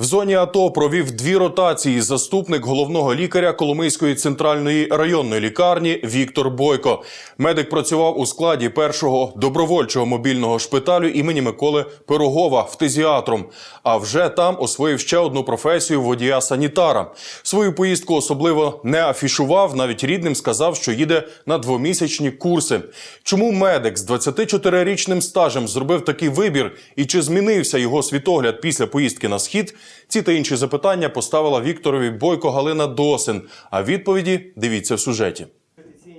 В зоні АТО провів дві ротації заступник головного лікаря Коломийської центральної районної лікарні Віктор Бойко. Медик працював у складі першого добровольчого мобільного шпиталю імені Миколи Пирогова фтизіатром. А вже там освоїв ще одну професію водія санітара. Свою поїздку особливо не афішував. Навіть рідним сказав, що їде на двомісячні курси. Чому медик з 24-річним стажем зробив такий вибір і чи змінився його світогляд після поїздки на схід? Ці та інші запитання поставила Вікторові Бойко Галина Досин. А відповіді дивіться в сюжеті.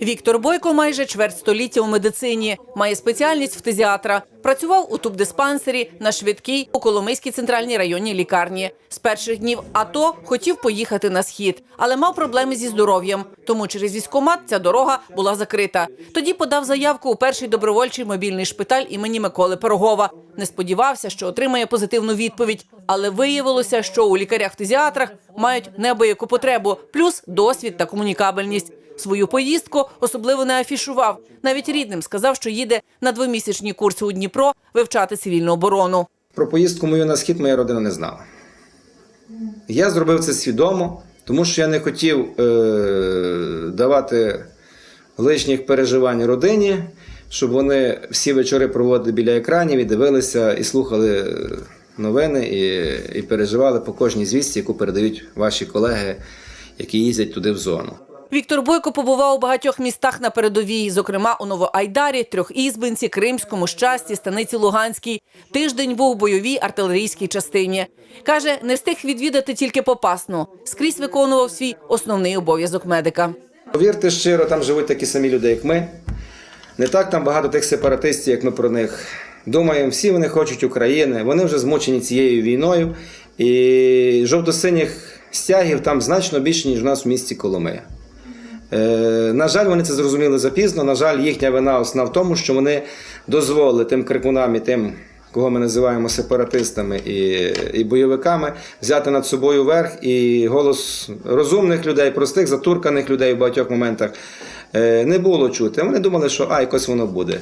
Віктор Бойко майже чверть століття у медицині. Має спеціальність фтизіатра. Працював у тубдиспансері на швидкій у Коломийській центральній районній лікарні. З перших днів АТО хотів поїхати на схід, але мав проблеми зі здоров'ям. Тому через військкомат ця дорога була закрита. Тоді подав заявку у перший добровольчий мобільний шпиталь імені Миколи Пирогова. Не сподівався, що отримає позитивну відповідь, але виявилося, що у лікарях-фтизіатрах мають неабияку потребу, плюс досвід та комунікабельність. Свою поїздку особливо не афішував. Навіть рідним сказав, що їде на двомісячні курси у Дніпро вивчати цивільну оборону. Про поїздку мою на схід моя родина не знала. Я зробив це свідомо, тому що я не хотів е- давати лишніх переживань родині, щоб вони всі вечори проводили біля екранів і дивилися і слухали е, новини і, і переживали по кожній звісті, яку передають ваші колеги, які їздять туди в зону. Віктор Бойко побував у багатьох містах на передовій, зокрема у Новоайдарі, Трьохізбинці, Кримському, Щасті, Станиці Луганській. Тиждень був у бойовій артилерійській частині. Каже, не встиг відвідати тільки попасну. Скрізь виконував свій основний обов'язок медика. Повірте щиро, там живуть такі самі люди, як ми. Не так там багато тих сепаратистів, як ми про них думаємо. Всі вони хочуть України. Вони вже змучені цією війною. І жовто-синіх стягів там значно більше, ніж у нас в місті Коломия. Е, на жаль, вони це зрозуміли запізно. На жаль, їхня вина основна в тому, що вони дозволили тим крикунам і тим, кого ми називаємо сепаратистами і, і бойовиками, взяти над собою верх і голос розумних людей, простих, затурканих людей в багатьох моментах е, не було чути. Вони думали, що а, якось воно буде.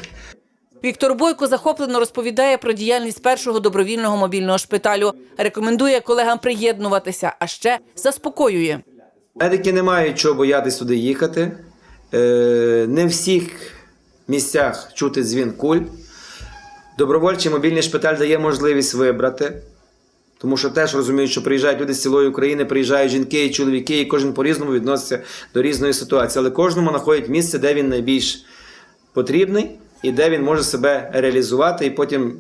Віктор Бойко захоплено розповідає про діяльність першого добровільного мобільного шпиталю. Рекомендує колегам приєднуватися, а ще заспокоює. Медики не мають чого боятись туди їхати. Е, Не в всіх місцях чути дзвін куль. Добровольчий мобільний шпиталь дає можливість вибрати. Тому що теж розуміють, що приїжджають люди з цілої України, приїжджають жінки і чоловіки, і кожен по-різному відноситься до різної ситуації. Але кожному знаходять місце, де він найбільш потрібний і де він може себе реалізувати, і потім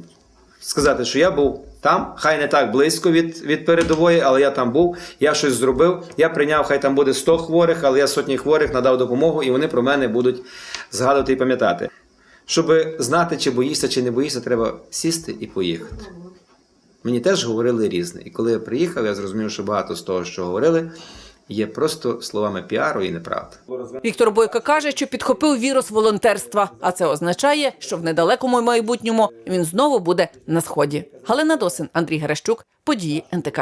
сказати, що я був там, хай не так близько від, від передової, але я там був, я щось зробив. Я прийняв, хай там буде 100 хворих, але я сотні хворих надав допомогу, і вони про мене будуть згадувати і пам'ятати. Щоб знати, чи боїшся, чи не боїшся, треба сісти і поїхати. Мені теж говорили різне. І коли я приїхав, я зрозумів, що багато з того, що говорили, є просто словами піару і неправда. Віктор Бойко каже, що підхопив вірус волонтерства, а це означає, що в недалекому майбутньому він знову буде на сході. Галина Досин, Андрій Герещук, події НТК.